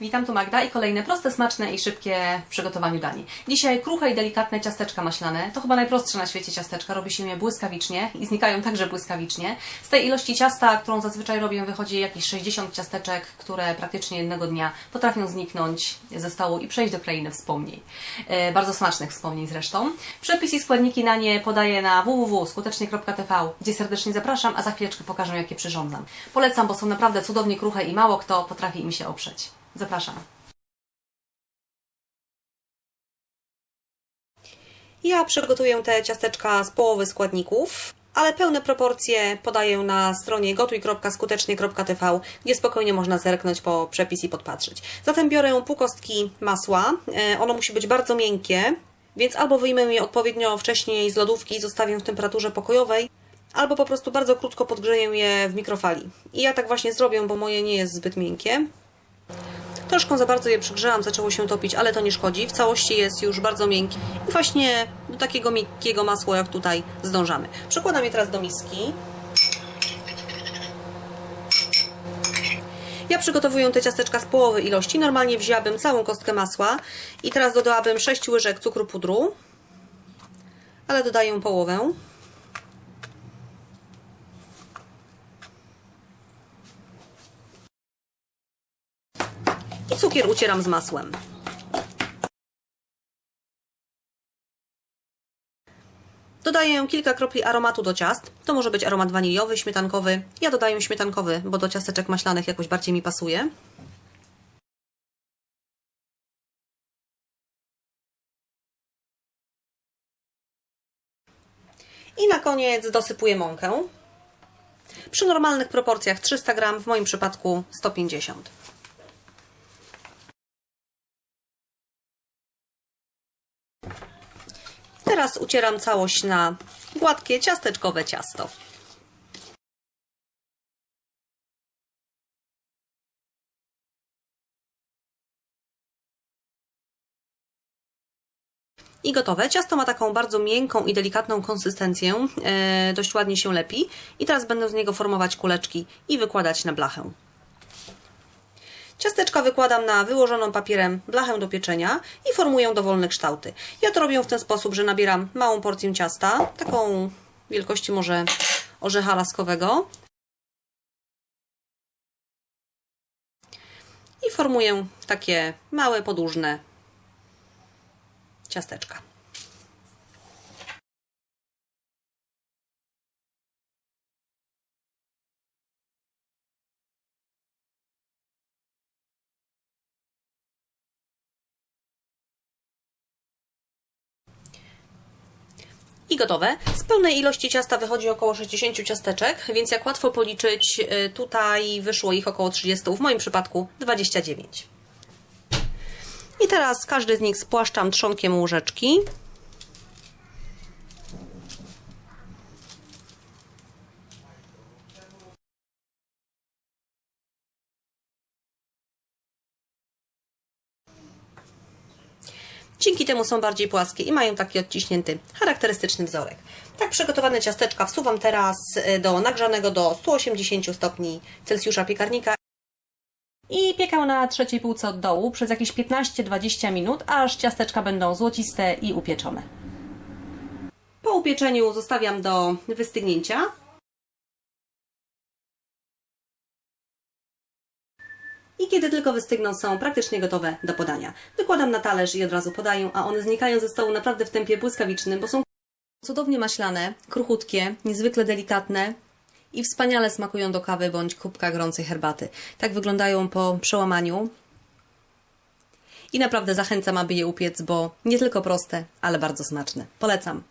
Witam, tu Magda i kolejne proste, smaczne i szybkie w przygotowaniu dani. Dzisiaj kruche i delikatne ciasteczka maślane. To chyba najprostsze na świecie ciasteczka. Robi się je błyskawicznie i znikają także błyskawicznie. Z tej ilości ciasta, którą zazwyczaj robię, wychodzi jakieś 60 ciasteczek, które praktycznie jednego dnia potrafią zniknąć ze stołu i przejść do krainy wspomnień. E, bardzo smacznych wspomnień zresztą. Przepis i składniki na nie podaję na www.skutecznie.tv, gdzie serdecznie zapraszam, a za chwileczkę pokażę, jakie przyrządzam. Polecam, bo są naprawdę cudownie kruche i mało kto potrafi im się oprzeć. Zapraszam. Ja przygotuję te ciasteczka z połowy składników, ale pełne proporcje podaję na stronie gotuj.skutecznie.tv, gdzie spokojnie można zerknąć po przepis i podpatrzeć. Zatem biorę pół kostki masła. E, Ono musi być bardzo miękkie, więc albo wyjmę je odpowiednio wcześniej z lodówki i zostawię w temperaturze pokojowej, albo po prostu bardzo krótko podgrzeję je w mikrofali. I ja tak właśnie zrobię, bo moje nie jest zbyt miękkie. Troszkę za bardzo je przygrzałam, zaczęło się topić, ale to nie szkodzi. W całości jest już bardzo miękki. I właśnie do takiego miękkiego masła, jak tutaj, zdążamy. Przekładam je teraz do miski. Ja przygotowuję te ciasteczka z połowy ilości. Normalnie wzięłabym całą kostkę masła i teraz dodałabym 6 łyżek cukru pudru, ale dodaję połowę. I cukier ucieram z masłem. Dodaję kilka kropli aromatu do ciast. To może być aromat waniliowy, śmietankowy. Ja dodaję śmietankowy, bo do ciasteczek maślanych jakoś bardziej mi pasuje. I na koniec dosypuję mąkę. Przy normalnych proporcjach 300 gram, w moim przypadku 150. Teraz ucieram całość na gładkie, ciasteczkowe ciasto. I gotowe. Ciasto ma taką bardzo miękką i delikatną konsystencję, e, dość ładnie się lepi. I teraz będę z niego formować kuleczki i wykładać na blachę. Ciasteczka wykładam na wyłożoną papierem blachę do pieczenia i formuję dowolne kształty. Ja to robię w ten sposób, że nabieram małą porcję ciasta, taką wielkości może orzecha laskowego. I formuję takie małe, podłużne ciasteczka. I gotowe. Z pełnej ilości ciasta wychodzi około 60 ciasteczek, więc jak łatwo policzyć, y, tutaj wyszło ich około 30, w moim przypadku 29. I teraz każdy z nich spłaszczam trzonkiem łyżeczki. Dzięki temu są bardziej płaskie i mają taki odciśnięty, charakterystyczny wzorek. Tak przygotowane ciasteczka wsuwam teraz y, do nagrzanego do 180 stopni Celsjusza piekarnika i piekę na trzeciej półce od dołu przez jakieś 15-20 minut, aż ciasteczka będą złociste i upieczone. Po upieczeniu zostawiam do wystygnięcia. Kiedy tylko wystygną, są praktycznie gotowe do podania. Wykładam na talerz i od razu podaję, a one znikają ze stołu naprawdę w tempie błyskawicznym, bo są cudownie maślane, kruchutkie, niezwykle delikatne i wspaniale smakują do kawy bądź kubka gorącej herbaty. Tak wyglądają po przełamaniu. I naprawdę zachęcam, aby je upiec, bo nie tylko proste, ale bardzo smaczne. Polecam.